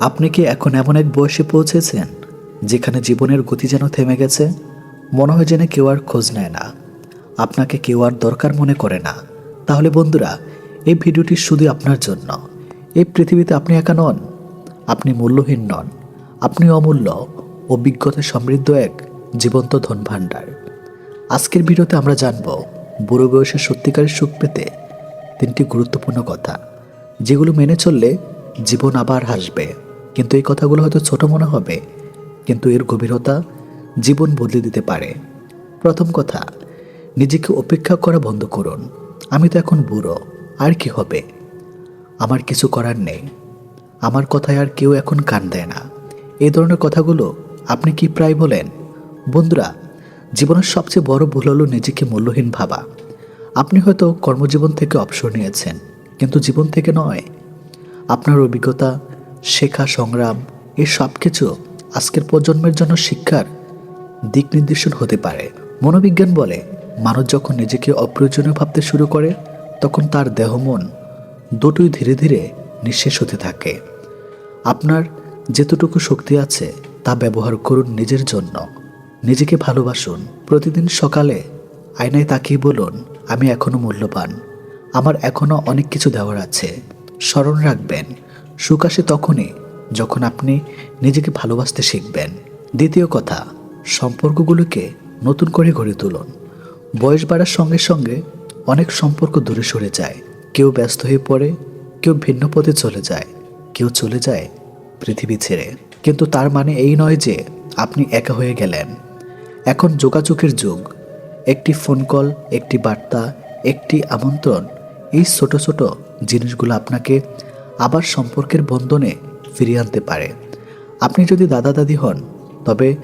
আপনি কি এখন এমন এক বয়সে পৌঁছেছেন, যেখানে জীবনের গতি যেন থেমে গেছে? মনে হয় যেন কেউ আর খোঁজ নেয় না। আপনাকে কেউ আর দরকার মনে করে না। তাহলে বন্ধুরা, এই ভিডিওটি শুধু আপনার জন্য। এই পৃথিবীতে আপনি একা নন। আপনি মূল্যহীন নন। আপনি অমূল্য অভিজ্ঞতা সমৃদ্ধ এক জীবন্ত ধন ভাণ্ডার। আজকের ভিডিওতে আমরা জানব, বুড়ো বয়সে সত্যিকারের সুখ পেতে তিনটি গুরুত্বপূর্ণ কথা, যেগুলো মেনে চললে জীবন আবার হাসবে। কিন্তু এই কথাগুলো হয়তো ছোট মনে হবে, কিন্তু এর গভীরতা জীবন বদলে দিতে পারে। প্রথম কথা, নিজেকে অপেক্ষা করা বন্ধ করুন। আমি তো এখন বুড়ো, আর কি হবে? আমার কিছু করার নেই। আমার কথায় আর কেউ এখন কান দেয় না। এই ধরনের কথাগুলো আপনি কি প্রায় বলেন? বন্ধুরা, জীবনের সবচেয়ে বড় ভুল হলো নিজেকে মূল্যহীন ভাবা। আপনি হয়তো কর্মজীবন থেকে অবসর নিয়েছেন, কিন্তু জীবন থেকে নয়। আপনার অভিজ্ঞতা শেখা সংগ্রাম এই সব কিছু আজকের প্রজন্মের জন্য শিক্ষার দিক নির্দেশন হতে পারে। মনোবিজ্ঞান বলে, মানুষ যখন নিজেকে অপ্রয়োজনীয় ভাবতে শুরু করে, তখন তার দেহ মন দুটোই ধীরে ধীরে নিঃশেষ হতে থাকে। আপনার যেতটুকু শক্তি আছে, তা ব্যবহার করুন নিজের জন্য। নিজেকে ভালোবাসুন। প্রতিদিন সকালে আয়নায় তাকিয়ে বলুন, আমি এখনও মূল্যবান। আমার এখনও অনেক কিছু দেওয়ার আছে। স্মরণ রাখবেন। সুখ আসে তখনই যখন আপনি নিজেকে ভালোবাসতে শিখবেন। দ্বিতীয় কথা, সম্পর্কগুলোকে নতুন করে গড়ে তুলুন। বয়স বাড়ার সঙ্গে সঙ্গে অনেক সম্পর্ক দূরে সরে যায়। কেউ ব্যস্ত হয়ে পড়ে, কেউ ভিন্ন পথে চলে যায়, কেউ চলে যায় পৃথিবী ছেড়ে। কিন্তু তার মানে এই নয় যে আপনি একা হয়ে গেলেন। এখন যোগাযোগের যুগ। একটি ফোন কল একটি বার্তা, একটি আমন্ত্রণ, এই ছোট ছোট জিনিসগুলো আপনাকে আবার সম্পর্কের বন্ধনে ফিরিয়ে আনতে পারে। আপনি যদি দাদা দাদি হন, তবে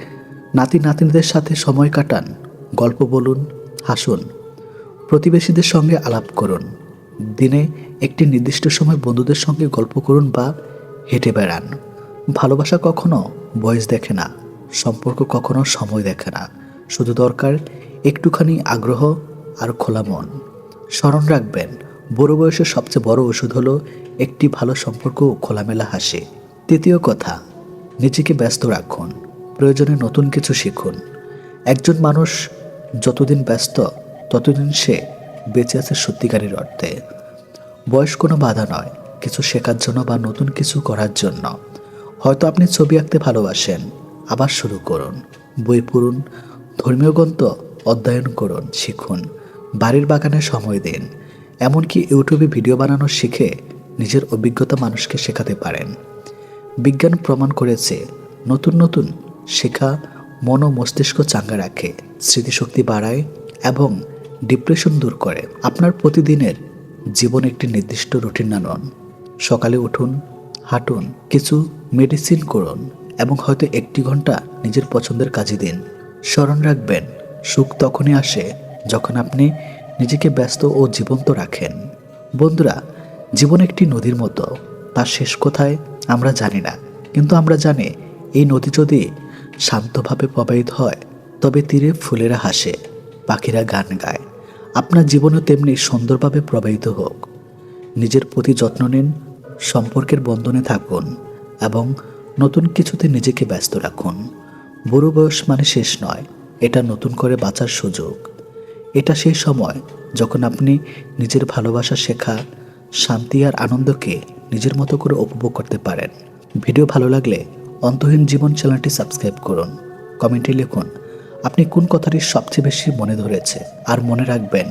নাতি নাতনিদের সাথে সময় কাটান, গল্প বলুন, হাসুন, প্রতিবেশীদের সঙ্গে আলাপ করুন, দিনে একটি নির্দিষ্ট সময় বন্ধুদের সঙ্গে গল্প করুন বা হেঁটে বেড়ান। ভালোবাসা কখনো বয়স দেখে না, সম্পর্ক কখনো সময় দেখে না, শুধু দরকার একটুখানি আগ্রহ আর খোলা মন। স্মরণ রাখবেন, বড় বয়সের সবচেয়ে বড় ওষুধ হলো একটি ভালো সম্পর্ক খোলামেলা হাসি। তৃতীয় কথা, নিজেকে ব্যস্ত রাখুন, প্রয়োজনে নতুন কিছু শিখুন। একজন মানুষ যতদিন ব্যস্ত, ততদিন সে বেঁচে আছে সত্যিকারের অর্থে। বয়স কোনো বাধা নয়, কিছু শেখার জন্য বা নতুন কিছু করার জন্য। হয়তো আপনি ছবি আঁকতে ভালোবাসেন, আবার শুরু করুন। বই পড়ুন, ধর্মীয় গ্রন্থ অধ্যয়ন করুন, শিখুন। বাড়ির বাগানে সময় দিন, এমনকি ইউটিউবে ভিডিও বানানো শিখে নিজের অভিজ্ঞতা মানুষকে শেখাতে পারেন। বিজ্ঞান প্রমাণ করেছে, নতুন নতুন শেখা মন মস্তিষ্ক চাঙ্গা রাখে, স্মৃতিশক্তি বাড়ায় এবং ডিপ্রেশন দূর করে। আপনার প্রতিদিনের জীবন একটি নির্দিষ্ট রুটিন আনুন। সকালে উঠুন, হাঁটুন, কিছু মেডিসিন করুন এবং হয়তো একটি ঘণ্টা নিজের পছন্দের কাজে দিন। স্মরণ রাখবেন, সুখ তখনই আসে যখন আপনি নিজেকে ব্যস্ত ও জীবন্ত রাখেন। বন্ধুরা জীবন একটি নদীর মতো। তার শেষ কোথায় আমরা জানি না। কিন্তু আমরা জানি, এই নদী যদি শান্তভাবে প্রবাহিত হয়, তবে তীরে ফুলেরা হাসে, পাখিরা গান গায়। আপনার জীবনও তেমনি সুন্দরভাবে প্রবাহিত হোক। নিজের প্রতি যত্ন নিন, সম্পর্কের বন্ধনে থাকুন, এবং নতুন কিছুতে নিজেকে ব্যস্ত রাখুন। বুড়ো বয়স মানে শেষ নয়, এটা নতুন করে বাঁচার সুযোগ। এটা সেই সময় যখন আপনি নিজের ভালোবাসা শেখা শান্তি আর আনন্দকে নিজের মতো করে উপভোগ করতে পারেন। ভিডিও ভালো লাগলে অন্তহীন জীবন চ্যানেলটি সাবস্ক্রাইব করুন। কমেন্টে লিখুন, আপনি কোন কথাটি সবচেয়ে বেশি মনে ধরেছে? আর মনে রাখবেন,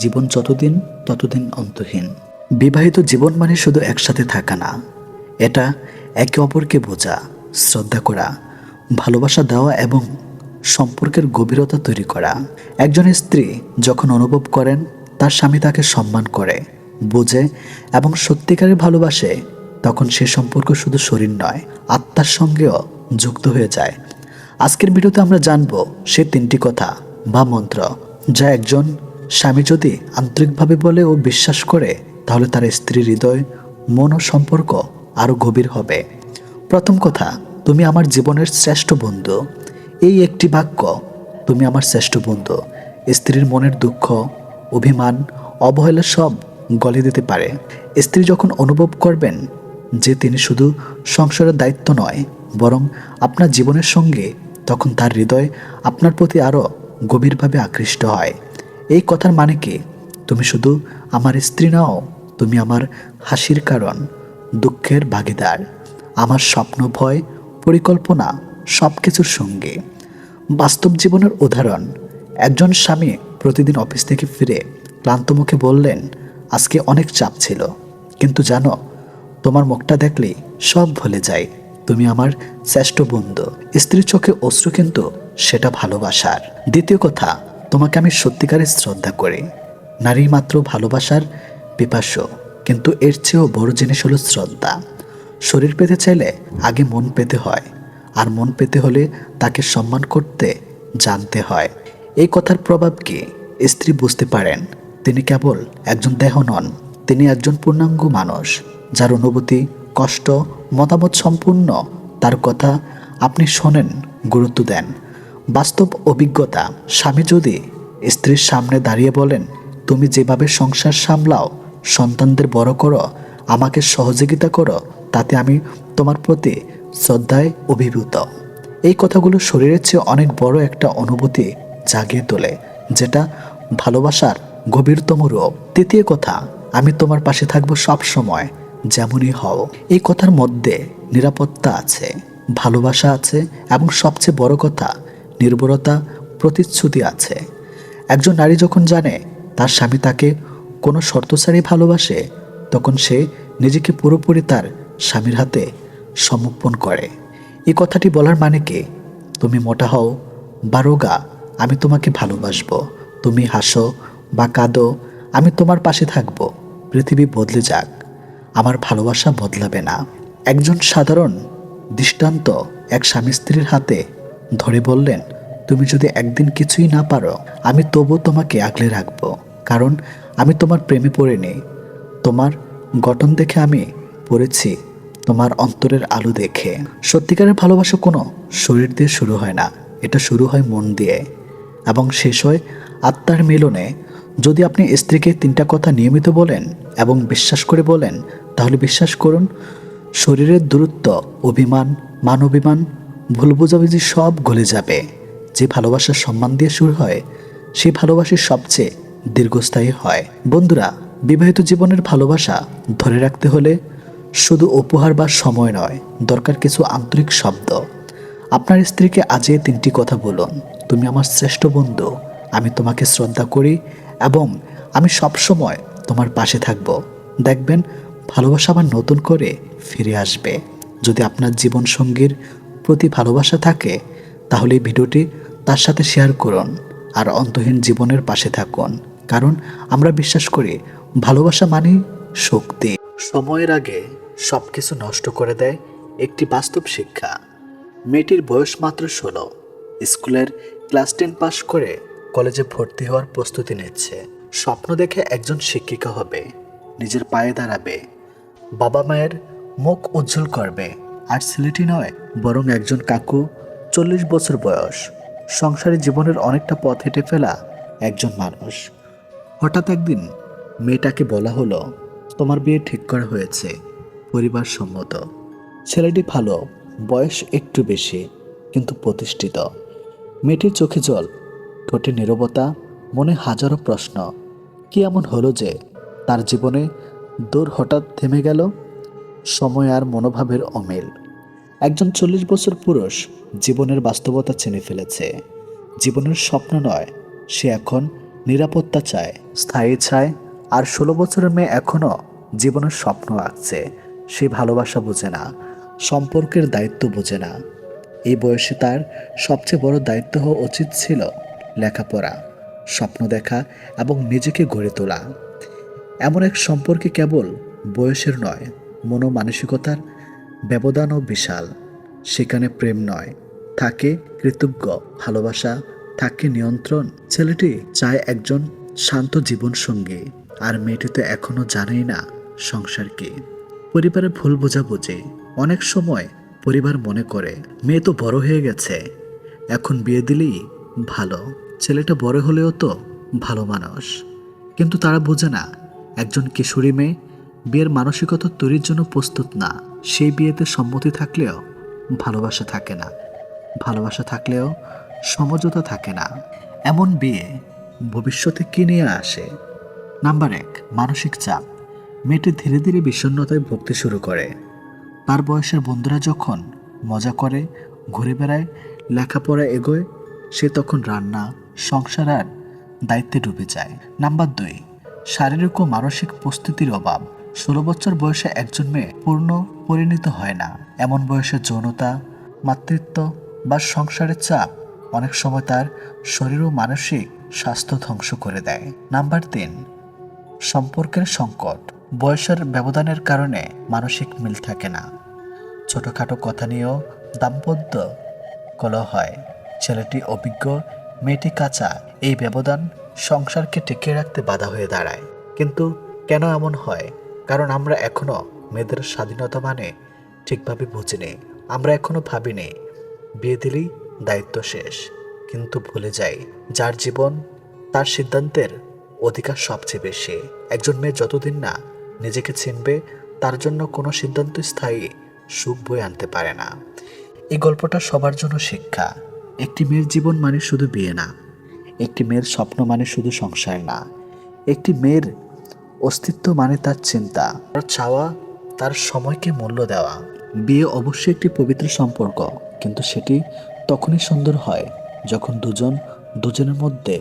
জীবন যতদিন, ততদিন অন্তহীন। বিবাহিত জীবন মানে শুধু একসাথে থাকা না, এটা একে অপরকে বোঝা, শ্রদ্ধা করা, ভালোবাসা দেওয়া এবং সম্পর্কের গভীরতা তৈরি করা। একজন স্ত্রী যখন অনুভব করেন, তার স্বামী তাকে সম্মান করে। বোঝে এবং সত্যিকারের ভালোবাসে, তখন সে সম্পর্ক শুধু শরীর নয়, আত্মার সঙ্গেও যুক্ত হয়ে যায়। আজকের ভিডিওতে আমরা জানব সে তিনটি কথা বা মন্ত্র যা একজন স্বামী যদি আন্তরিকভাবে বলে ও বিশ্বাস করে, তাহলে তার স্ত্রীর হৃদয়, মন ও সম্পর্ক আরও গভীর হবে। প্রথম কথা, তুমি আমার জীবনের শ্রেষ্ঠ বন্ধু। এই একটি বাক্য, তুমি আমার শ্রেষ্ঠ বন্ধু। স্ত্রীর মনের দুঃখ, অভিমান, অবহেলা সব গলে দিতে পারে। স্ত্রী যখন অনুভব করবেন যে তিনি শুধু সংসারের দায়িত্ব নয়, বরং আপনার জীবনের সঙ্গে, তখন তার হৃদয় আপনার প্রতি আরও গভীরভাবে আকৃষ্ট হয়। এই কথার মানে কি? তুমি শুধু আমার স্ত্রী নাও, তুমি আমার হাসির কারণ, দুঃখের ভাগিদার। আমার স্বপ্ন, ভয়, পরিকল্পনা সব কিছুর সঙ্গে। বাস্তব জীবনের উদাহরণ, একজন স্বামী প্রতিদিন অফিস থেকে ফিরে ক্লান্ত মুখে বললেন আজকে অনেক চাপ ছিল। কিন্তু জানো, তোমার মুখটা দেখলেই সব ভুলে যায়। তুমি আমার শ্রেষ্ঠ বন্ধু। স্ত্রীর চোখে অশ্রু কিন্তু সেটা ভালোবাসার। দ্বিতীয় কথা, তোমাকে আমি সত্যিকারের শ্রদ্ধা করি। নারী মাত্র ভালোবাসার পিপাস্য কিন্তু এর চেয়েও বড় জিনিস হলো শ্রদ্ধা। শরীর পেতে চাইলে আগে মন পেতে হয়, আর মন পেতে হলে তাকে সম্মান করতে জানতে হয়। এই কথার প্রভাব কি? স্ত্রী বুঝতে পারেন। তিনি কেবল একজন দেহ নন, তিনি একজন পূর্ণাঙ্গ মানুষ, যার অনুভূতি, কষ্ট, মতামত সম্পূর্ণ। তার কথা আপনি শোনেন, গুরুত্ব দেন। বাস্তব অভিজ্ঞতা, স্বামী যদি স্ত্রীর সামনে দাঁড়িয়ে বলেন, তুমি যেভাবে সংসার সামলাও, সন্তানদের বড় করো, আমাকে সহযোগিতা করো, তাতে আমি তোমার প্রতি শ্রদ্ধায় অভিভূত। এই কথাগুলো শরীরের চেয়ে অনেক বড় একটা অনুভূতি জাগিয়ে তোলে, যেটা ভালোবাসার গভীরতম রূপ। তৃতীয় কথা, আমি তোমার পাশে থাকব সব সময়, যেমনই হও। এই কথার মধ্যে নিরাপত্তা আছে, ভালোবাসা আছে, এবং সবচেয়ে বড় কথা নির্ভরতা প্রতিশ্রুতি আছে। একজন নারী যখন জানে, তার স্বামী তাকে কোনো শর্ত ছাড়াই ভালোবাসে, তখন সে নিজেকে পুরোপুরি তার স্বামীর হাতে সমর্পণ করে। এই কথাটি বলার মানে কি? তুমি মোটা হও, বা রোগা, আমি তোমাকে ভালোবাসবো। তুমি হাসো বা কাঁদো, আমি তোমার পাশে থাকব। পৃথিবী বদলে যাক, আমার ভালোবাসা বদলাবে না। একজন সাধারণ, দৃষ্টান্ত এক স্বামী স্ত্রীর হাতে ধরে বললেন, তুমি যদি একদিন কিছুই না পারো, আমি তবু তোমাকে আগলে রাখব। কারণ আমি তোমার প্রেমে পড়িনি। তোমার গঠন দেখে আমি পড়েছি, তোমার অন্তরের আলো দেখে। সত্যিকারের ভালোবাসা কোনো শরীর দিয়ে শুরু হয় না, এটা শুরু হয় মন দিয়ে। এবং শেষ হয় আত্মার মিলনে যদি আপনি স্ত্রীকে তিনটা কথা নিয়মিত বলেন এবং বিশ্বাস করে বলেন, তাহলে বিশ্বাস করুন, শরীরের দূরত্ব, অভিমান মান অভিমান ভুল বোঝাবুঝি সব গলে যাবে। যে ভালোবাসার সম্মান দিয়ে শুরু হয় সেই ভালোবাসা সবচেয়ে দীর্ঘস্থায়ী হয়। বন্ধুরা, বিবাহিত জীবনের ভালোবাসা ধরে রাখতে হলে শুধু উপহার বা সময় নয়, দরকার কিছু আন্তরিক শব্দ। আপনার স্ত্রীকে আজে তিনটি কথা বলুন। তুমি আমার শ্রেষ্ঠ বন্ধু, আমি তোমাকে শ্রদ্ধা করি এবং আমি সব সময় তোমার পাশে থাকব। দেখবেন, ভালোবাসা আবার নতুন করে ফিরে আসবে। যদি আপনার জীবন সঙ্গীর প্রতি ভালোবাসা থাকে, তাহলে এই ভিডিওটি তার সাথে শেয়ার করুন আর অন্তহীন জীবনের পাশে থাকুন। কারণ আমরা বিশ্বাস করি, ভালোবাসা মানে শক্তি। সময়ের আগে সব কিছু নষ্ট করে দেয় একটি বাস্তব শিক্ষা। মেয়েটির বয়স মাত্র ষোলো। স্কুলের ক্লাস টেন পাশ করে কলেজে ভর্তি হওয়ার প্রস্তুতি নিচ্ছে। স্বপ্ন দেখে একজন শিক্ষিকা হবে, নিজের পায়ে দাঁড়াবে, বাবা মায়ের মুখ উজ্জ্বল করবে, আর ছেলেটি নয়, বরং একজন কাকু, চল্লিশ বছর বয়স। সংসারী জীবনের অনেকটা পথ হেঁটে ফেলা একজন মানুষ। হঠাৎ একদিন মেয়েটাকে বলা হলো, তোমার বিয়ে ঠিক করা হয়েছে পরিবার সম্মত ছেলেটি ভালো, বয়স একটু বেশি, কিন্তু প্রতিষ্ঠিত। মেয়েটির চোখে জল ঠোঁটে নীরবতা মনে হাজারো প্রশ্ন। কি এমন হলো যে তার জীবনে দূর হঠাৎ থেমে গেল? সময় আর মনোভাবের অমিল। একজন চল্লিশ বছর পুরুষ জীবনের বাস্তবতা চিনে ফেলেছে। জীবনের স্বপ্ন নয়, সে এখন নিরাপত্তা চায়, স্থায়ী চায়, আর ষোলো বছরের মেয়ে এখনও জীবনের স্বপ্ন আঁকছে। সে ভালোবাসা বোঝে না, সম্পর্কের দায়িত্ব বোঝে না। এই বয়সে তার সবচেয়ে বড় দায়িত্ব হওয়া উচিত ছিল লেখাপড়া, স্বপ্ন দেখা এবং নিজেকে গড়ে তোলা। এমন এক সম্পর্কে কেবল বয়সের নয়, মনোমানসিকতার ব্যবধানও বিশাল। সেখানে প্রেম নয়, থাকে কৃতজ্ঞ, ভালোবাসা, থাকে নিয়ন্ত্রণ। ছেলেটি চায় একজন শান্ত জীবন সঙ্গী আর মেয়েটি তো এখনও জানেই না সংসার কি। পরিবারের ভুল বোঝাবুঝি, অনেক সময় পরিবার মনে করে, মেয়ে তো বড় হয়ে গেছে, এখন বিয়ে দিলেই ভালো। ছেলেটা বড় হলেও তো ভালো মানুষ। কিন্তু তারা বোঝে না, একজন কিশোরী মেয়ে বিয়ের মানসিকতা তৈরির জন্য প্রস্তুত না। সেই বিয়েতে সম্মতি থাকলেও ভালোবাসা থাকে না। ভালোবাসা থাকলেও সমঝোতা থাকে না। এমন বিয়ে ভবিষ্যতে কি নিয়ে আসে? নাম্বার এক, মানসিক চাপ। মেয়েটি ধীরে ধীরে বিষণ্ণতায় ভুগতে শুরু করে। তার বয়সের বন্ধুরা যখন মজা করে, ঘুরে বেড়ায় লেখাপড়া এগোয়, সে তখন রান্না সংসার আর দায়িত্বে ডুবে যায়। নাম্বার দুই, শারীরিক ও মানসিক প্রস্তুতির অভাব। ষোলো বছর বয়সে একজন মেয়ে পূর্ণ পরিণত হয় না। এমন বয়সে যৌনতা, মাতৃত্ব বা সংসারের চাপ অনেক সময় তার শরীর ও মানসিক স্বাস্থ্য ধ্বংস করে দেয়। নাম্বার তিন, সম্পর্কের সংকট। বয়সের ব্যবধানের কারণে মানসিক মিল থাকে না। ছোটোখাটো কথা নিয়েও দাম্পত্য কলহ হয়। ছেলেটি অভিজ্ঞ মেয়েটি কাঁচা, এই ব্যবধান সংসারকে টিকিয়ে রাখতে বাধা হয়ে দাঁড়ায়। কিন্তু কেন এমন হয়? কারণ আমরা এখনও মেয়েদের স্বাধীনতা মানে ঠিকভাবে বুঝিনি। আমরা এখনও ভাবিনি, বিয়ে দিলেই দায়িত্ব শেষ। কিন্তু ভুলে যাই, যার জীবন, তার সিদ্ধান্তের অধিকার সবচেয়ে বেশি। একজন মেয়ে যতদিন না নিজেকে চিনবে, তার জন্য কোনো সিদ্ধান্ত স্থায়ী সুখ বয়ে আনতে পারে না। এই গল্পটা সবার জন্য শিক্ষা। একটি মেয়ের জীবন মানে শুধু বিয়ে না, একটি মেয়ের স্বপ্ন মানে শুধু সংসার না, একটি মেয়ের অস্তিত্ব মানে তার চিন্তা, তার চাওয়া, তার সময়কে মূল্য দেওয়া। বিয়ে অবশ্যই একটি পবিত্র সম্পর্ক, কিন্তু সেটি তখনই সুন্দর হয় যখন দুজন, দুজনের মধ্যে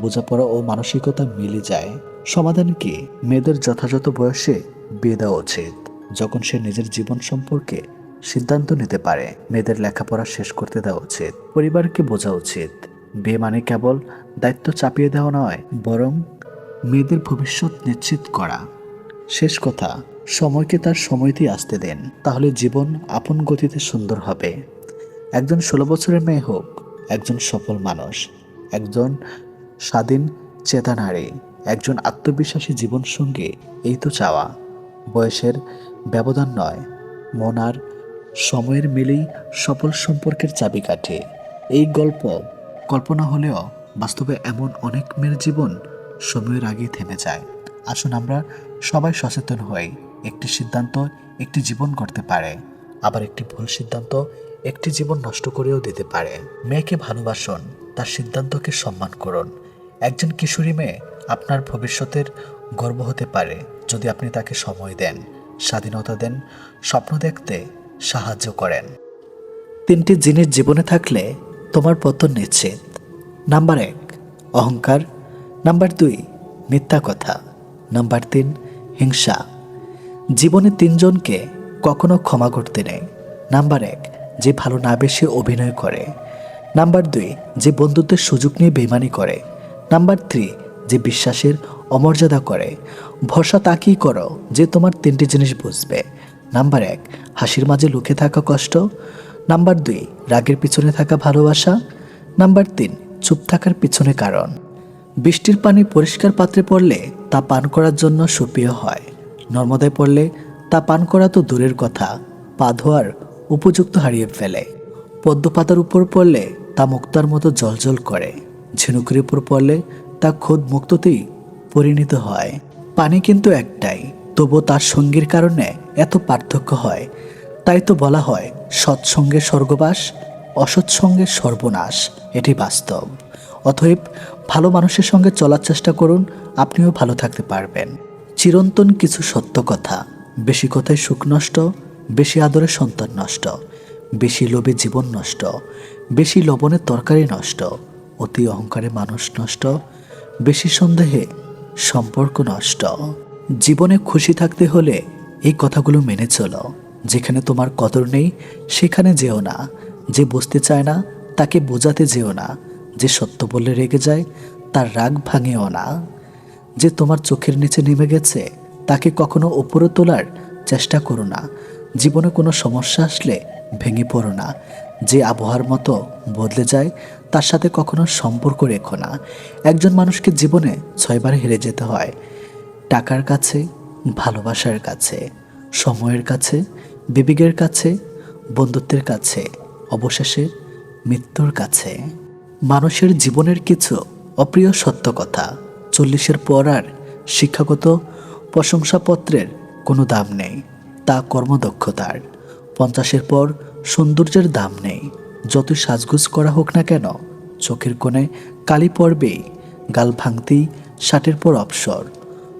বোঝাপড়া ও মানসিকতা মিলে যায়। সমাধান কি? মেয়েদের যথাযথ বয়সে বিয়ে দেওয়া উচিত। যখন সে নিজের জীবন সম্পর্কে সিদ্ধান্ত নিতে পারে। মেয়েদের লেখাপড়া শেষ করতে দেওয়া উচিত। পরিবারকে বোঝা উচিত। বিয়ে মানে কেবল দায়িত্ব চাপিয়ে দেওয়া নয়, বরং মেয়েদের ভবিষ্যৎ নিশ্চিত করা। শেষ কথা, সময়কে তার সময়তেই আসতে দেন, তাহলে জীবন আপন গতিতে সুন্দর হবে। একজন ষোলো বছরের মেয়ে হোক, একজন সফল মানুষ, একজন স্বাধীন, চেতা নারী, একজন আত্মবিশ্বাসী জীবনসঙ্গী, এই তো চাওয়া। বয়সের ব্যবধান নয়, মন আর সময়ের মিলেই সফল সম্পর্কের চাবিকাঠি এই গল্প কল্পনা হলেও বাস্তবে এমন অনেক মেয়ের জীবন সময়ের আগেই থেমে যায়। আসুন আমরা সবাই সচেতন হই, একটি সিদ্ধান্ত একটি জীবন করতে পারে, আবার একটি ভুল সিদ্ধান্ত একটি জীবন নষ্ট করেও দিতে পারে। মেয়েকে ভালোবাসুন, তার সিদ্ধান্তকে সম্মান করুন। একজন কিশোরী মেয়ে আপনার ভবিষ্যতের গর্ব হতে পারে, যদি আপনি তাকে সময় দেন, স্বাধীনতা দেন, স্বপ্ন দেখতে সাহায্য করেন। তিনটি জিনিস জীবনে থাকলে তোমার পতন নিশ্চিত। নাম্বার এক, অহংকার। নাম্বার দুই, মিথ্যা কথা। নাম্বার তিন, হিংসা। জীবনে তিনজনকে কখনো ক্ষমা করতে নেই। নাম্বার এক, যে ভালো না বেশি অভিনয় করে। নাম্বার দুই, যে বন্ধুত্বের সুযোগ নিয়ে বেমানি করে। নাম্বার থ্রি, যে বিশ্বাসের অমর্যাদা করে। ভরসা তাকেই করো যে তোমার তিনটি জিনিস বুঝবে। নাম্বার এক, হাসির মাঝে লুকে থাকা কষ্ট। নাম্বার দুই, রাগের পিছনে থাকা ভালোবাসা। নাম্বার তিন, চুপ থাকার পিছনে কারণ। বৃষ্টির পানি পরিষ্কার পাত্রে পড়লে তা পান করার জন্য সুপ্রিয় হয়। নর্মদায় পড়লে তা পান করা তো দূরের কথা, পা ধোয়ার উপযুক্ত হারিয়ে ফেলে। পদ্মপাতার উপর পড়লে তা মুক্তার মতো জলজল করে। ঝিনুকের উপর পড়লে তা খোদ মুক্ততেই পরিণত হয়। পানি কিন্তু একটাই তবু তার সঙ্গীর কারণে এত পার্থক্য হয়। তাই তো বলা হয় সৎসঙ্গে স্বর্গবাস অসৎসঙ্গে সর্বনাশ, এটি বাস্তব। অতএব ভালো মানুষের সঙ্গে চলার চেষ্টা করুন, আপনিও ভালো থাকতে পারবেন। চিরন্তন কিছু সত্য কথা, বেশি কথায় সুখ নষ্ট, বেশি আদরে সন্তান নষ্ট, বেশি লোভে জীবন নষ্ট, বেশি লবণে তরকারি নষ্ট, অতি অহংকারে মানুষ নষ্ট, বেশি সন্দেহে সম্পর্ক নষ্ট। জীবনে খুশি থাকতে হলে এই কথাগুলো মেনে চলো। যেখানে তোমার কদর নেই, সেখানে যেও না। যে বুঝতে চায় না, তাকে বোঝাতে যেও না। যে সত্য বললে রেগে যায়, তার রাগ ভাঙেও না। যে তোমার চোখের নিচে নেমে গেছে, তাকে কখনো ওপরে তোলার চেষ্টা করো না। জীবনে কোনো সমস্যা আসলে ভেঙে পড়ো না। যে আবহাওয়ার মতো বদলে যায়, তার সাথে কখনো সম্পর্ক রেখো না। একজন মানুষকে জীবনে ছয়বার হেরে যেতে হয়। টাকার কাছে, ভালোবাসার কাছে, সময়ের কাছে, বিবেকের কাছে, বন্ধুত্বের কাছে, অবশেষে মৃত্যুর কাছে। মানুষের জীবনের কিছু অপ্রিয় সত্য কথা, চল্লিশের পর আর শিক্ষাগত প্রশংসাপত্রের কোনো দাম নেই, তা কর্মদক্ষতার। পঞ্চাশের পর সৌন্দর্যের দাম নেই, যতই সাজগুজ করা হোক না কেন, চোখের কোণে কালি পড়বেই, গাল ভাঙতেই ষাটের পর অবসর।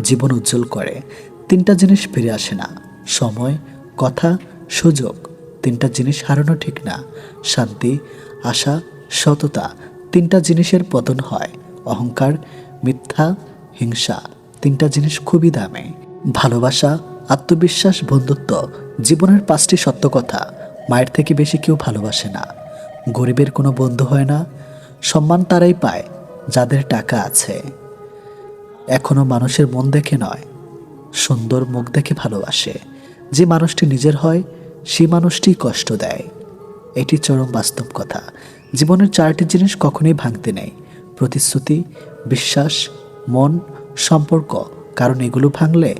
জীবন উজ্জ্বল করে। তিনটা জিনিস ফিরে আসে না। সময়, কথা, সুযোগ। তিনটা জিনিস হারানো ঠিক না। শান্তি, আশা, সততা। তিনটা জিনিসের পতন হয়। অহংকার, মিথ্যা, হিংসা। তিনটা জিনিস খুবই দামে। ভালোবাসা, আত্মবিশ্বাস, বন্ধুত্ব। জীবনের পাঁচটি সত্য কথা। মায়ের থেকে বেশি কেউ ভালোবাসে না। গরিবের কোনো বন্ধু হয় না। সম্মান তারাই পায়। যাদের টাকা আছে। এখনও মানুষের মন দেখে নয়, সুন্দর মুখ দেখে ভালোবাসে। যে মানুষটি নিজের হয়, সে মানুষটি কষ্ট দেয়। এটি চরম বাস্তব কথা। জীবনের চারটি জিনিস কখনোই ভাঙতে নেই। প্রতিশ্রুতি, বিশ্বাস, মন, সম্পর্ক। কারণ এগুলো ভাঙলে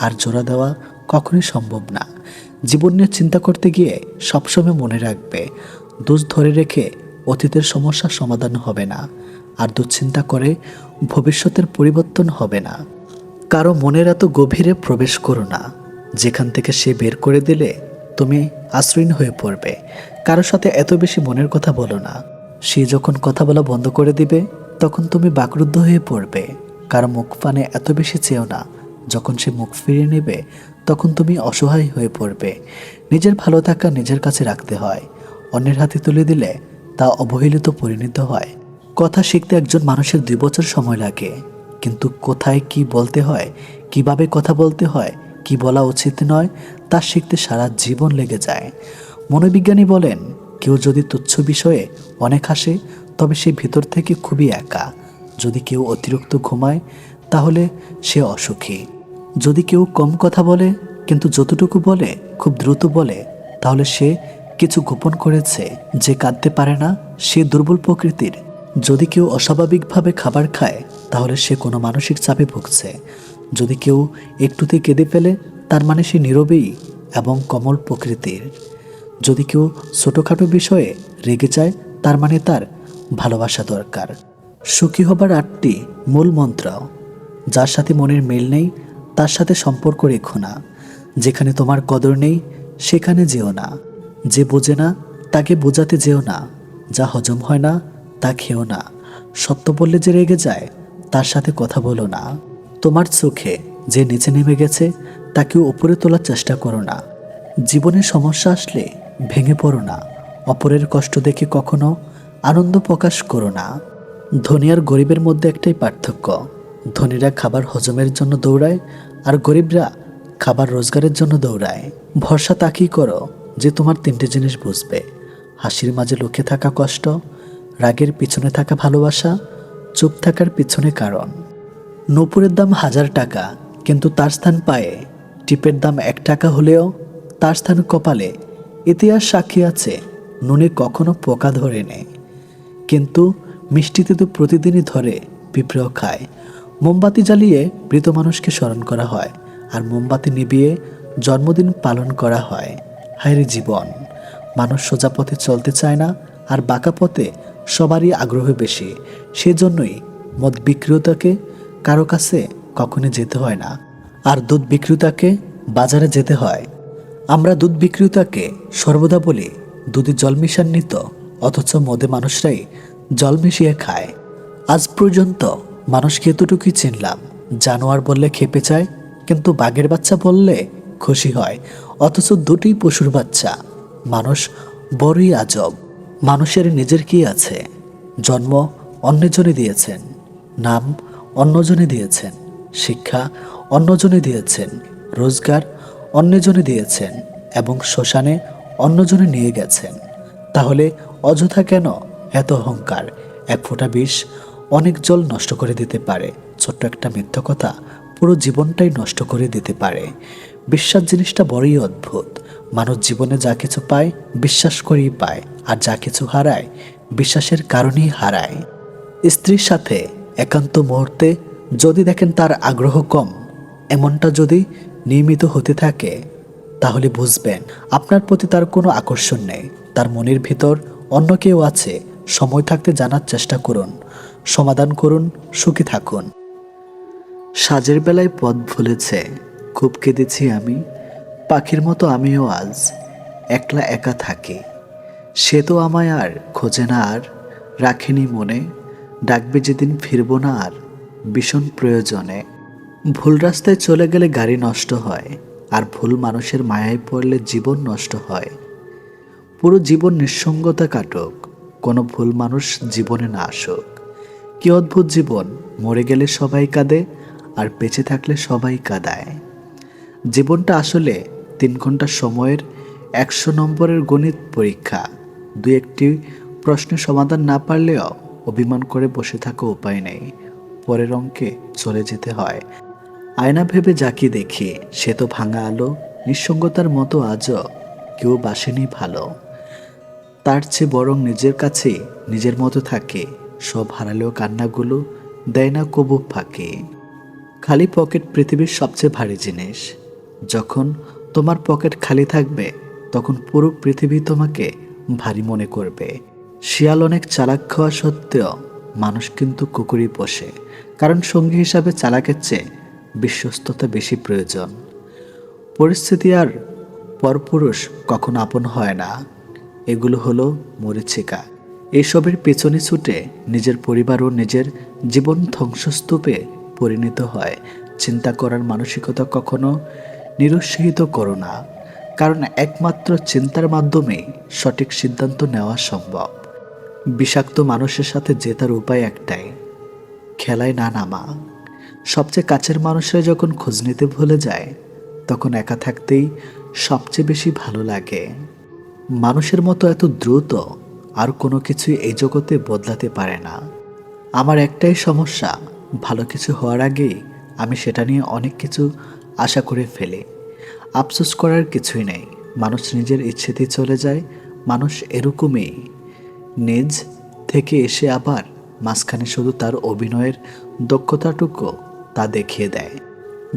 আর জোড়া দেওয়া কখনোই সম্ভব না। জীবন নিয়ে চিন্তা করতে গিয়ে সবসময় মনে রাখবে, দোষ ধরে রেখে অতীতের সমস্যার সমাধান হবে না। আর দুশ্চিন্তা করে ভবিষ্যতের পরিবর্তন হবে না। কারও মনের এত গভীরে প্রবেশ করো না। যেখান থেকে সে বের করে দিলে তুমি আশ্রয়ীন হয়ে পড়বে। কারোর সাথে এত বেশি মনের কথা বলো না। সে যখন কথা বলা বন্ধ করে দিবে, তখন তুমি বাকরুদ্ধ হয়ে পড়বে। কারও মুখ পানে এত বেশি চেয়েও না। যখন সে মুখ ফিরিয়ে নেবে, তখন তুমি অসহায় হয়ে পড়বে। নিজের ভালো থাকা নিজের কাছে রাখতে হয়। অন্যের হাতে তুলে দিলে তা অবহেলিত পরিণত হয়। কথা শিখতে একজন মানুষের দুই বছর সময় লাগে। কিন্তু কোথায় কি বলতে হয়, কীভাবে কথা বলতে হয়, কি বলা উচিত নয়, তা শিখতে সারা জীবন লেগে যায়। মনোবিজ্ঞানী বলেন, কেউ যদি তুচ্ছ বিষয়ে অনেক হাসে, তবে সে ভিতর থেকে খুবই একা। যদি কেউ অতিরিক্ত ঘুমায়, তাহলে সে অসুখী। যদি কেউ কম কথা বলে, কিন্তু যতটুকু বলে, খুব দ্রুত বলে, তাহলে সে কিছু গোপন করেছে, যে কাঁদতে পারে না, সে দুর্বল প্রকৃতির। যদি কেউ অস্বাভাবিকভাবে খাবার খায়, তাহলে সে কোনো মানসিক চাপে ভুগছে। যদি কেউ একটুতে কেঁদে ফেলে, তার মানে সে নীরবেই এবং কমল প্রকৃতির। যদি কেউ ছোটোখাটো বিষয়ে রেগে যায়, তার মানে তার ভালোবাসা দরকার। সুখী হবার আটটি মূল মন্ত্র। যার সাথে মনের মিল নেই, তার সাথে সম্পর্ক রেখো না। যেখানে তোমার কদর নেই, সেখানে যেও না। যে বোঝে না, তাকে বোঝাতে যেও না। যা হজম হয় না তা খেও না। সত্য বললে যে রেগে যায়, তার সাথে কথা বলো না। তোমার চোখে যে নিচে নেমে গেছে, তাকে উপরে তোলার চেষ্টা করো না। জীবনে সমস্যা আসলে ভেঙে পড়ো না। অপরের কষ্ট দেখে কখনো আনন্দ প্রকাশ করো না। ধনী আর গরিবের মধ্যে একটাই পার্থক্য। ধনীরা খাবার হজমের জন্য দৌড়ায় আর গরিবরা খাবার রোজগারের জন্য দৌড়ায়। ভরসা তাকেই করো যে তোমার তিনটে জিনিস বুঝবে। হাসির মাঝে লুকিয়ে থাকা কষ্ট রাগের পিছনে থাকা ভালোবাসা, চুপ থাকার পিছনে কারণ। নূপুরের দাম হাজার টাকা, কিন্তু তার স্থান পায়ে, টিপের দাম এক টাকা হলেও তার স্থান কপালে ইতিহাস সাক্ষী আছে, নুনে কখনো পোকা ধরে নেয় কিন্তু মিষ্টিতে তো প্রতিদিনই ধরে পিঁপড়েও খায়। মোমবাতি জ্বালিয়ে মৃত মানুষকে স্মরণ করা হয়, আর মোমবাতি নিবিয়ে জন্মদিন পালন করা হয়। হায়রে জীবন, মানুষ সোজা পথে চলতে চায় না, আর বাঁকা পথে সবারই আগ্রহ বেশি, সেজন্যই মদ বিক্রেতাকে কারও কাছে কখনো যেতে হয় না। আর দুধ বিক্রেতাকে বাজারে যেতে হয়। আমরা দুধ বিক্রেতাকে সর্বদা বলি, দুধে জল মিশান্বিত অথচ মদে মানুষরাই জল মিশিয়ে খায়। আজ পর্যন্ত মানুষকে এতটুকুই চিনলাম, জানোয়ার বললে খেপে চায় কিন্তু বাঘের বাচ্চা বললে খুশি হয়, অথচ দুটি পশুর বাচ্চা, মানুষ বড়ই আজব। মানুষের নিজের কি আছে? জন্ম অন্যজনে দিয়েছেন, নাম অন্যজনে দিয়েছেন, শিক্ষা অন্যজনে দিয়েছেন, রোজগার অন্যজনে দিয়েছেন এবং শ্মশানে অন্যজনে নিয়ে গেছেন। তাহলে অযথা কেন এত অহংকার? এক ফোঁটা বিষ অনেক জল নষ্ট করে দিতে পারে। ছোট্ট একটা মিথ্য কথা পুরো জীবনটাই নষ্ট করে দিতে পারে। বিশ্বাস জিনিসটা বড়ই অদ্ভুত। মানুষ জীবনে যা কিছু পায়, বিশ্বাস করেই পায়। আর যা কিছু হারায়, বিশ্বাসের কারণেই হারায়। স্ত্রীর সাথে একান্ত মুহূর্তে যদি দেখেন তার আগ্রহ কম, এমনটা যদি নিয়মিত হতে থাকে, তাহলে বুঝবেন আপনার প্রতি তার কোনো আকর্ষণ নেই। তার মনের ভিতর অন্য কেউ আছে, সময় থাকতে জানার চেষ্টা করুন, সমাধান করুন, সুখী থাকুন। সাজের বেলায় পথ ভুলেছে, খুব কেঁদেছি আমি, পাখির মতো আমিও আজ একলা একা থাকি। সে তো আমায় আর খোঁজে না আর রাখেনি মনে। ডাকবে যেদিন ফিরব না আর ভীষণ প্রয়োজনে। ভুল রাস্তায় চলে গেলে গাড়ি নষ্ট হয় আর ভুল মানুষের মায়ায় পড়লে জীবন নষ্ট হয়। পুরো জীবন নিঃসঙ্গতা কাটুক, কোনো ভুল মানুষ জীবনে না আসুক। কি অদ্ভুত জীবন, মরে গেলে সবাই কাঁদে আর বেঁচে থাকলে সবাই কাঁদায়। জীবনটা আসলে তিন ঘণ্টা সময়ের একশো নম্বরের গণিত পরীক্ষা। দু একটি প্রশ্নের সমাধান না পারলেও অভিমান করে বসে থাকা উপায় নেই। পরের অঙ্কে চলে যেতে হয়। আয়না ভেবে যাকে দেখি, সে তো ভাঙা আলো, নিঃসঙ্গতার মতো আজও কেউ বাসেনি ভালো। তার চেয়ে বরং নিজের কাছে নিজের মতো থাকে, সব হারালেও কান্নাগুলো দেয় না কবু ফাঁকে। খালি পকেট পৃথিবীর সবচেয়ে ভারী জিনিস। যখন তোমার পকেট খালি থাকবে, তখন পুরো পৃথিবী তোমাকে ভারী মনে করবে। শিয়াল অনেক চালাক খাওয়া সত্ত্বেও মানুষ কিন্তু কুকুরই পোষে, কারণ সঙ্গী হিসাবে চালাকের চেয়ে বিশ্বস্ততা বেশি প্রয়োজন। পরিস্থিতি আর পরপুরুষ কখন আপন হয় না। এগুলো হলো মরিচিকা। এসবের পেছনে ছুটে নিজের পরিবার ও নিজের জীবন ধ্বংসস্তূপে পরিণত হয়। চিন্তা করার মানসিকতা কখনো নিরুৎসাহিত করো না। কারণ একমাত্র চিন্তার মাধ্যমে সঠিক সিদ্ধান্ত নেওয়া সম্ভব। বিষাক্ত মানুষের সাথে জেতার উপায় একটাই, খেলায় না নামা। সবচেয়ে কাছের মানুষরা যখন খোঁজ নিতে ভুলে যায়, তখন একা থাকতেই সবচেয়ে বেশি ভালো লাগে। মানুষের মতো এত দ্রুত আর কোনো কিছুই এই জগতে বদলাতে পারে না। আমার একটাই সমস্যা, ভালো কিছু হওয়ার আগেই আমি সেটা নিয়ে অনেক কিছু আশা করে ফেলি। আফসোস করার কিছুই নেই। মানুষ নিজের ইচ্ছেতেই চলে যায়, মানুষ এরকমই। নিজ থেকে এসে আবার মাঝখানে শুধু তার অভিনয়ের দক্ষতাটুকু তা দেখিয়ে দেয়।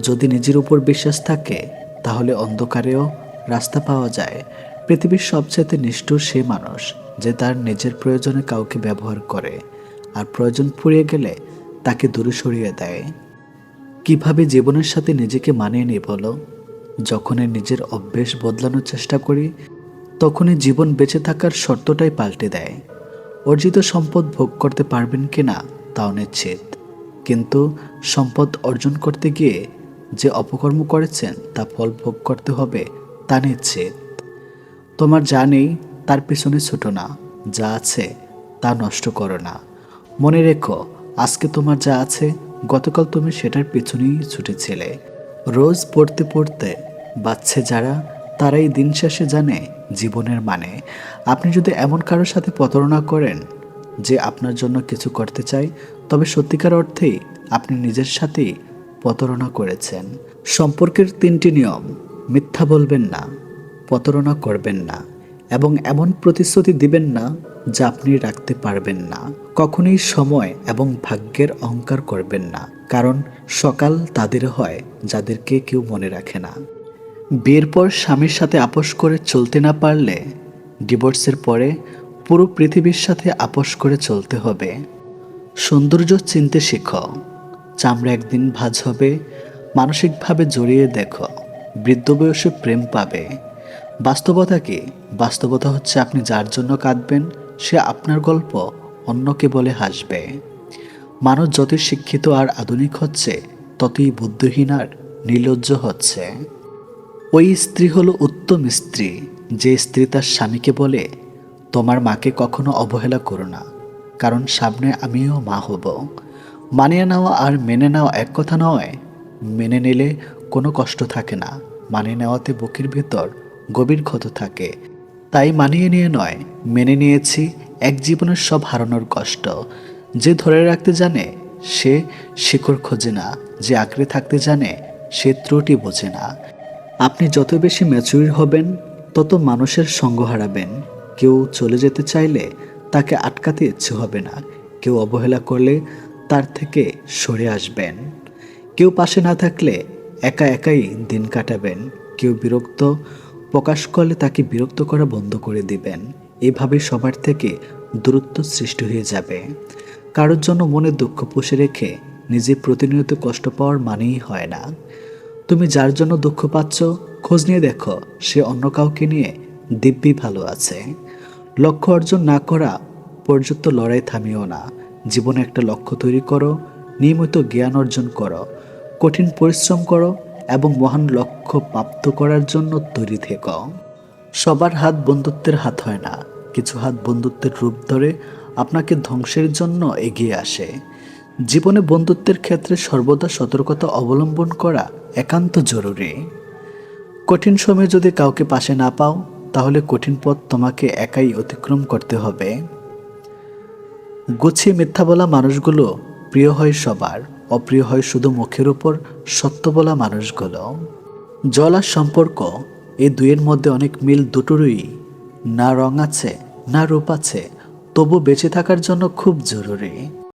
যদি নিজের উপর বিশ্বাস থাকে, তাহলে অন্ধকারেও রাস্তা পাওয়া যায়। পৃথিবীর সবচেয়ে নিষ্ঠুর সে মানুষ, যে তার নিজের প্রয়োজনে কাউকে ব্যবহার করে। আর প্রয়োজন ফুরিয়ে গেলে তাকে দূরে সরিয়ে দেয়। কীভাবে জীবনের সাথে নিজেকে মানিয়ে নিই বলো? যখনই নিজের অভ্যেস বদলানোর চেষ্টা করি, তখনই জীবন বেঁচে থাকার শর্তটাই পাল্টে দেয়। অর্জিত সম্পদ ভোগ করতে পারবেন কি না, তাও নিশ্চিত। কিন্তু সম্পদ অর্জন করতে গিয়ে যে অপকর্ম করেছেন, তা ফল ভোগ করতে হবে, তা নিশ্চিত। তোমার যা নেই, তার পিছনে ছুটো না, যা আছে, তা নষ্ট করো না। মনে রেখো, আজকে তোমার যা আছে, গতকাল তুমি সেটার পিছনেই ছুটেছিলে। রোজ পড়তে পড়তে বাচ্চে যারা, তারাই দিন শেষে জানে জীবনের মানে। আপনি যদি এমন কারোর সাথে প্রতারণা করেন যে আপনার জন্য কিছু করতে চাই তবে সত্যিকার অর্থেই আপনি নিজের সাথেই প্রতারণা করেছেন। সম্পর্কের তিনটি নিয়ম, মিথ্যা বলবেন না, প্রতারণা করবেন না। এবং এমন প্রতিশ্রুতি দিবেন না যা আপনি রাখতে পারবেন না। কখনোই সময় এবং ভাগ্যের অহংকার করবেন না, কারণ সকাল তাদের হয় যাদেরকে কেউ মনে রাখে না। বিয়ের পর স্বামীর সাথে আপোষ করে চলতে না পারলে ডিভোর্সের পরে পুরো পৃথিবীর সাথে আপোষ করে চলতে হবে। সৌন্দর্য চিনতে শেখো, চামড়া একদিন ভাজ হবে, মানসিকভাবে জড়িয়ে দেখো, বৃদ্ধ বয়সে প্রেম পাবে। বাস্তবতা কি? বাস্তবতা হচ্ছে আপনি যার জন্য কাঁদবেন, সে আপনার গল্প অন্যকে বলে হাসবে। মানুষ যতই শিক্ষিত আর আধুনিক হচ্ছে, ততই বুদ্ধিহীন আর নির্লজ্জ হচ্ছে। ওই স্ত্রী হলো উত্তম স্ত্রী, যে স্ত্রী তার স্বামীকে বলে, তোমার মাকে কখনো অবহেলা করো না, কারণ সামনে আমিও মা হব। মানিয়ে নেওয়া আর মেনে নেওয়া এক কথা নয়, মেনে নিলে কোনো কষ্ট থাকে না। মানিয়ে নেওয়াতে বুকের ভেতর গভীর ক্ষত থাকে। তাই মানিয়ে নিয়ে নয়, মেনে নিয়েছি এক জীবনের সব হারানোর কষ্ট। যে ধরে রাখতে জানে, সে শিকড় খোঁজে না। যে আঁকড়ে থাকতে জানে, সে ত্রুটি বোঝে না। আপনি যত বেশি ম্যাচুর হবেন, তত মানুষের সঙ্গ হারাবেন। কেউ চলে যেতে চাইলে তাকে আটকাতে ইচ্ছে হবে না। কেউ অবহেলা করলে তার থেকে সরে আসবেন। কেউ পাশে না থাকলে একা একাই দিন কাটাবেন। কেউ বিরক্ত প্রকাশ করলে তাকে বিরক্ত করা বন্ধ করে দিবেন। এভাবে সবার থেকে দূরত্ব সৃষ্টি হয়ে যাবে। কারোর জন্য মনে দুঃখ পুষে রেখে নিজে প্রতিনিয়ত কষ্ট পাওয়ার মানেই হয় না। তুমি যার জন্য দুঃখ পাচ্ছ, খোঁজ নিয়ে দেখো, সে অন্য কাউকে নিয়ে দিব্যি ভালো আছে। লক্ষ্য অর্জন না করা পর্যন্ত লড়াই থামিও না। জীবনে একটা লক্ষ্য তৈরি করো, নিয়মিত জ্ঞান অর্জন করো, কঠিন পরিশ্রম করো এবং মহান লক্ষ্য প্রাপ্ত করার জন্য তৈরি থেকো। সবার হাত বন্ধুত্বের হাত হয় না। কিছু হাত বন্ধুত্বের রূপ ধরে আপনাকে ধ্বংসের জন্য এগিয়ে আসে। জীবনে বন্ধুত্বের ক্ষেত্রে সর্বদা সতর্কতা অবলম্বন করা একান্ত জরুরি। কঠিন সময়ে যদি কাউকে পাশে না পাও, তাহলে কঠিন পথ তোমাকে একাই অতিক্রম করতে হবে। গুছিয়ে মিথ্যা বলা মানুষগুলো প্রিয় হয় সবার। অপ্রিয় হয় শুধু মুখের উপর সত্য বলা মানুষগুলো। জল আর সম্পর্ক, এই দুইয়ের মধ্যে অনেক মিল দুটোরই। না রং আছে, না রূপ আছে, তবু বেঁচে থাকার জন্য খুব জরুরি।